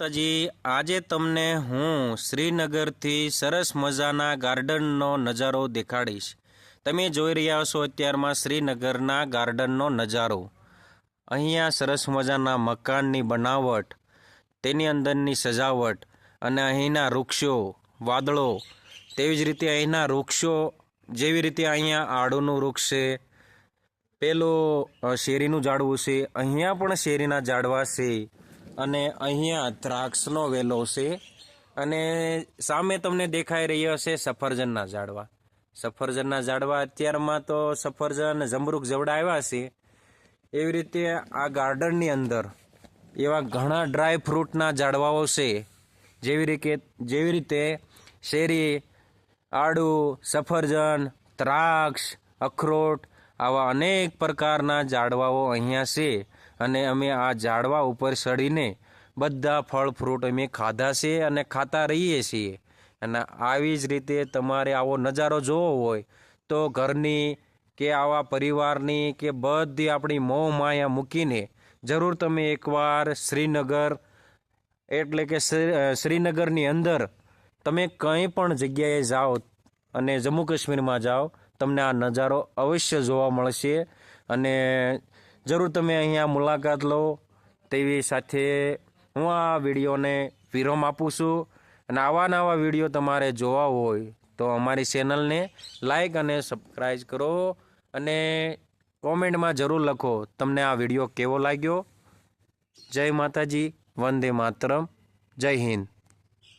માતાજી, આજે તમને હું શ્રીનગરથી સરસ મજાના ગાર્ડનનો નજારો દેખાડીશ. તમે જોઈ રહ્યા છો અત્યારમાં શ્રીનગરના ગાર્ડનનો નજારો. અહીંયા સરસ મજાના મકાનની બનાવટ, તેની અંદરની સજાવટ અને અહીંના વૃક્ષો, વાદળો, તેવી જ રીતે અહીંના વૃક્ષો, જેવી રીતે અહીંયા આડુનું વૃક્ષ છે, પેલું શેરીનું ઝાડવું છે, અહીંયા પણ શેરીના ઝાડવા છે. અને અહીંયા દ્રાક્ષનો વેલો છે. અને સામે તમને દેખાઈ રહ્યો છે સફરજનના ઝાડવા. સફરજનના ઝાડવા અત્યારમાં તો સફરજન જમરૂક જવડા આવ્યા છે. એવી રીતે આ ગાર્ડનની અંદર એવા ઘણા ડ્રાય ફ્રૂટના ઝાડવાઓ છે. જેવી રીતે જેવી રીતે શેરી, આડુ, સફરજન, દ્રાક્ષ, અખરોટ આવા અનેક પ્રકારના ઝાડવાઓ અહીંયા છે. અને અમે આ ઝાડવા ઉપર ચડીને બધા ફળ, ફ્રૂટ અમે ખાધા છે અને ખાતા રહીએ છીએ. અને આવી જ રીતે તમારે આવો નજારો જોવો હોય તો ઘરની કે આવા પરિવારની કે બધી આપણી મોહ માયા મૂકીને જરૂર તમે એકવાર શ્રીનગર, એટલે કે શ્રીનગરની અંદર તમે કંઈ પણ જગ્યાએ જાઓ અને જમ્મુ કાશ્મીરમાં જાઓ, તમને આ નજારો અવશ્ય જોવા મળશે. અને જરૂર તમે અહીંયા મુલાકાત લો. તેવી સાથે હું આ વિડીયોને વિરામ આપું છું. અને આવા નવા વીડિયો તમારે જોવા હોય તો અમારી ચેનલને લાઈક અને સબસ્ક્રાઈબ કરો અને કોમેન્ટમાં જરૂર લખો તમને આ વીડિયો કેવો લાગ્યો. જય માતાજી, વંદે માતરમ, જય હિન્દ.